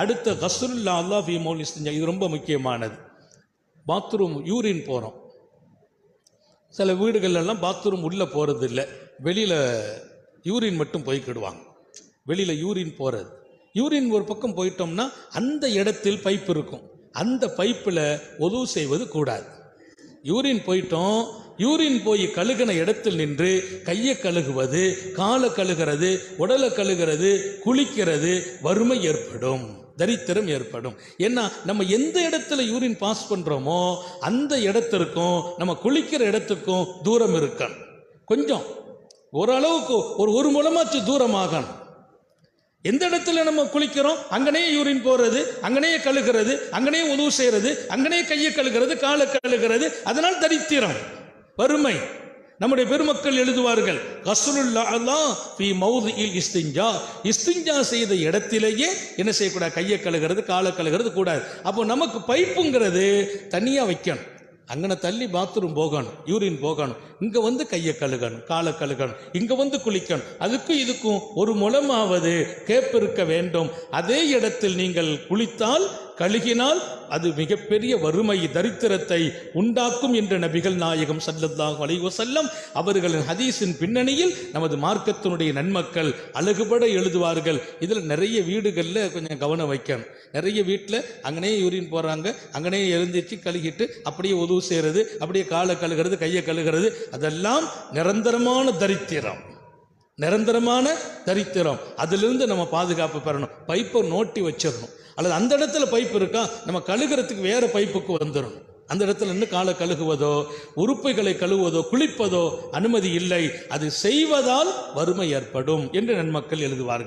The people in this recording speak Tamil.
அடுத்த ஹசுல்லா அல்லா ஃபி மௌல் இஸ்திஞ்சா இது ரொம்ப முக்கியமானது. பாத்ரூம் யூரின் போகிறோம் சில வீடுகள்லெல்லாம் பாத்ரூம் உள்ளே போகிறது இல்லை வெளியில் யூரின் மட்டும் போய்க்கிடுவாங்க வெளியில் யூரின் போகிறது யூரின் ஒரு பக்கம் போயிட்டோம்னா அந்த இடத்தில் பைப் இருக்கும். அந்த பைப்பில் உதவு செய்வது கூடாது. யூரின் போயிட்டோம் யூரின் போய் கழுகின இடத்தில் நின்று கையை கழுகுவது காலை கழுகிறது உடலை கழுகிறது குளிக்கிறது வறுமை ஏற்படும் தரித்திரம் ஏற்படும். ஏன்னா நம்ம எந்த இடத்துல யூரின் பாஸ் பண்ணுறோமோ அந்த இடத்திற்கும் நம்ம குளிக்கிற இடத்துக்கும் தூரம் இருக்கணும். கொஞ்சம். ஓரளவுக்கு ஒரு ஒரு மூலமாச்சு தூரமாகணும். எந்த இடத்துல நம்ம குளிக்கிறோம்? அங்கனே யூரின் போறது அங்கனே கழுகிறது அங்கனே உதவு செய்யறது அங்கனே கையை கழுகிறது காலை கழுகிறது அதனால் தரித்திரம். வறுமை நம்முடைய பெருமக்கள் எழுதுவார்கள் கசுருல்லா ஃபி மௌதியில் இஸ்திஞ்சா. இஸ்திஞ்சா செய்த இடத்திலேயே என்ன செய்யக்கூடாது? கையை கழுகிறது காலை கழுகிறது கூடாது. அப்போ நமக்கு பைப்புங்கிறது தனியாக வைக்கணும். அங்கன தள்ளி பாத்ரூம் போகணும் யூரின் போகணும். இங்க வந்து கையை கழுகணும் காலை கழுகணும். இங்க வந்து குளிக்கணும். அதுக்கும் இதுக்கும் ஒரு முளமாவது கேப்பிருக்க வேண்டும். அதே இடத்தில் நீங்கள் குளித்தால் கழுகினால் அது மிகப்பெரிய வறுமை தரித்திரத்தை உண்டாக்கும் என்ற நபிகள் நாயகம் ஸல்லல்லாஹு அலைஹி செல்லம் அவர்களின் ஹதீஸின் பின்னணியில் நமது மார்க்கத்தினுடைய நன்மக்கள் அழகுபட எழுதுவார்கள். இதில் நிறைய வீடுகளில் கொஞ்சம் கவனம் வைக்கணும். நிறைய வீட்டில் அங்கனே யூரின் போகிறாங்க அங்கனே எழுந்திரிச்சு கழுகிட்டு அப்படியே உதவு செய்கிறது அப்படியே காலை கழுகிறது கையை கழுகிறது அதெல்லாம் நிரந்தரமான தரித்திரம். நிரந்தரமான தரித்திரம். அதிலிருந்து நம்ம பாதுகாப்பு பெறணும். பைப்பை நோட்டி வச்சிடணும். அல்லது அந்த இடத்துல பைப் இருக்கா? நம்ம கழுகிறதுக்கு வேற பைப்புக்கு வந்துடும் அந்த இடத்துல நின்று காலை கழுகுவதோ உறுப்புகளை கழுவுவதோ குளிப்பதோ அனுமதி இல்லை. அது செய்வதால் வறுமை ஏற்படும் என்று நன்மக்கள் எழுதுவார்கள்.